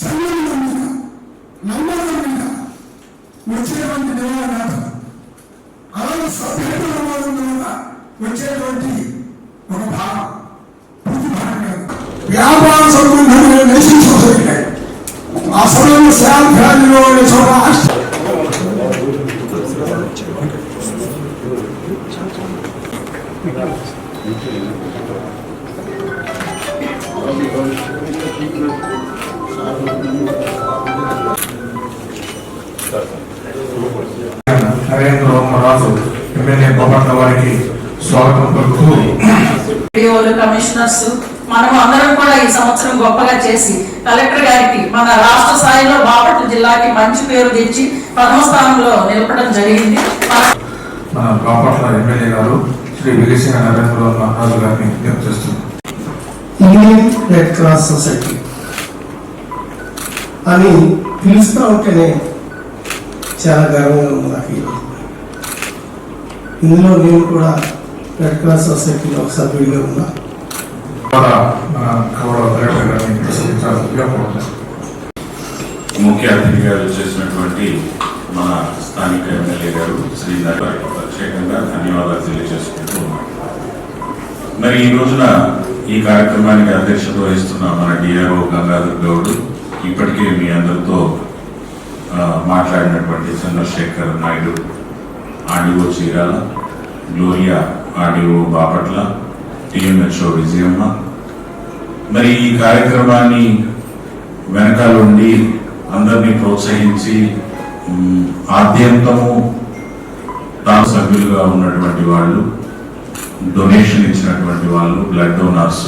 సంఘం నమ్మకం మీద వచ్చేటువంటి నివారణ అలాగే సభ్యుల నమ్మకం ద్వారా వచ్చేటువంటి ఒక భాగం పూర్తి భాగంగా వ్యాపార సంబంధమైన నేషన్ సొసైటీ ఆ సమయంలో శాన్ ఫ్యామిలీలో ఉండే చోట Thank you. Narendra Ramaraju MLA Bommatla వారికి స్వాగతం పలుకుతూ కమిషనర్స్ మనం అందరం కూడా ఈ సంవత్సరం గొప్పగా చేసి కలెక్టర్ గారికి మన రాష్ట్ర స్థాయిలో బాపట్ల జిల్లాకి మంచి పేరు తెచ్చి ప్రథమ స్థానంలో నిలపడం జరిగింది. మన బాపట్ల ఎమ్మెల్యే గారు శ్రీ విలిసిన నరేంద్ర రాజు గారిని విజ్ఞప్తి చేస్తున్నారు ఇండియన్ రెడ్ క్రాస్ సొసైటీ అని పిలుస్తూ ఉంటేనే చాలా గర్వంగా ఉంది నాకు ఈరోజు ఇందులో నేను కూడా రెడ్ క్రాస్ సొసైటీలో ఒక సభ్యుడిగా ఉన్నా. ముఖ్య అతిథిగా చేసినటువంటి మన స్థానిక ఎమ్మెల్యే గారు శ్రీ గారికి ప్రత్యేకంగా ధన్యవాదాలు తెలియజేసుకుంటూ ఉన్నాం మరి ఈ రోజున ఈ కార్యక్రమానికి అధ్యక్షత వహిస్తున్న మన డిఆర్ఓ గంగాధర్ గౌడ్ ఇప్పటికే మీ అందరితో మాట్లాడినటువంటి చంద్రశేఖర్ నాయుడు ఆడిఓ చీరాల గ్లోరియా ఆడిఓ బాపట్ల టీఎంహెచ్ఓ విజయమ్మ. మరి ఈ కార్యక్రమాన్ని వెనకాలండి అందరినీ ప్రోత్సహించి ఆద్యంతము తాను సభ్యులుగా ఉన్నటువంటి వాళ్ళు డొనేషన్ ఇచ్చినటువంటి వాళ్ళు blood donors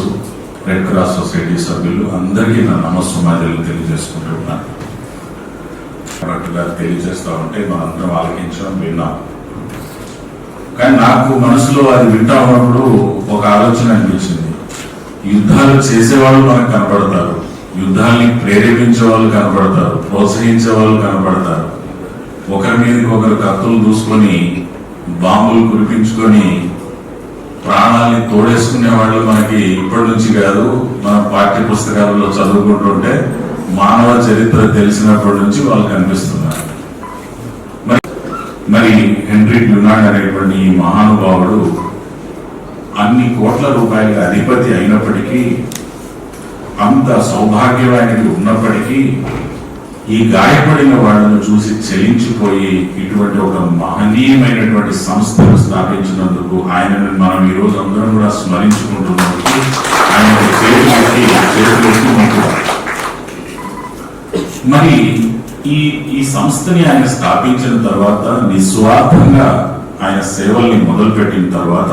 red cross society సభ్యులు అందరికీ నా నమస్సుమాజలు తెలియజేసుకుంటున్నాను అన్నట్టుగా తెలియజేస్తా ఉంటే మనందరం ఆలకించాం విన్నాం. కానీ నాకు మనసులో అది వింటా ఉన్నప్పుడు ఒక ఆలోచన అనిపించింది. యుద్ధాలు చేసేవాళ్ళు మనకు కనపడతారు యుద్ధాన్ని ప్రేరేపించే వాళ్ళు కనపడతారు ప్రోత్సహించే వాళ్ళు కనపడతారు ఒకరి మీదకి ఒకరు కత్తులు దూసుకొని బాంబులు కురిపించుకొని ప్రాణాల్ని తోడేసుకునే వాళ్ళు మనకి ఇప్పటి నుంచి కాదు. మన పాఠ్య పుస్తకాలలో చదువుకుంటుంటే మానవ చరిత్ర తెలిసినప్పటి నుంచి వాళ్ళు కనిపిస్తున్నారు. మరి మరి హెన్రీ డ్యునాడ్ అనేటువంటి ఈ మహానుభావుడు అన్ని కోట్ల రూపాయల అధిపతి అయినప్పటికీ అంత సౌభాగ్యం ఆయనకి ఉన్నప్పటికీ ఈ గాయపడిన వాళ్ళను చూసి చెలించిపోయి ఇటువంటి ఒక మహనీయమైనటువంటి సంస్థను స్థాపించినందుకు ఆయనను మనం ఈ రోజు అందరం కూడా స్మరించుకుంటున్నందుకు ఆయన చేతులెత్తి మరి ఈ ఈ సంస్థని ఆయన స్థాపించిన తర్వాత నిస్వార్థంగా ఆయన సేవల్ని మొదలుపెట్టిన తర్వాత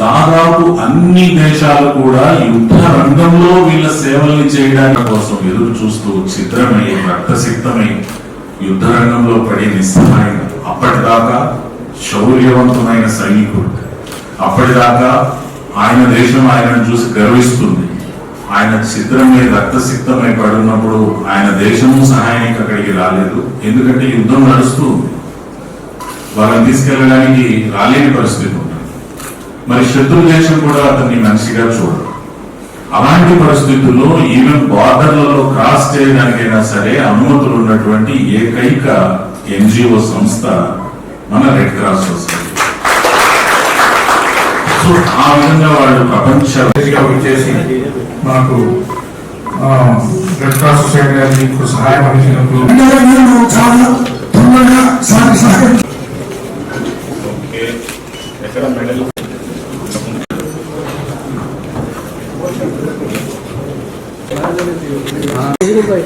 దాదాపు అన్ని దేశాలు కూడా యుద్ధ రంగంలో వీళ్ళ సేవల్ని చేయడానికి కోసం ఎదురు చూస్తూ ఛిద్రమై రక్తసిక్తమై యుద్ధ రంగంలో పడే నిస్సహాయం. అప్పటిదాకా శౌర్యవంతమైన సైనికుడు. అప్పటిదాకా ఆయన దేశం ఆయనను చూసి గర్విస్తుంది. ఆయన చిత్రమే రక్తసిక్తమై పడున్నప్పుడు ఆయన దేశము సహాయానికి అక్కడికి రాలేదు. ఎందుకంటే యుద్ధం నడుస్తూ ఉంది వాళ్ళని తీసుకెళ్ళడానికి రాలేని పరిస్థితి మరి శత్రు దేశం కూడా అతన్ని మనిషిగా చూడదు. అలాంటి పరిస్థితుల్లో ఈవెన్ బార్డర్లలో క్రాస్ చేయడానికైనా సరే అనుమతులు ఉన్నటువంటి ఏకైక ఎన్జిఓ సంస్థ మన రెడ్ క్రాస్ సొసైటీ. సో ఆ విధంగా వాళ్ళు ప్రపంచ మనకు ఆ, రెడ్ క్రాస్ సొసైటీ సహాయం అందించినందుకు ಮಾಡಿದ್ದೀವಿ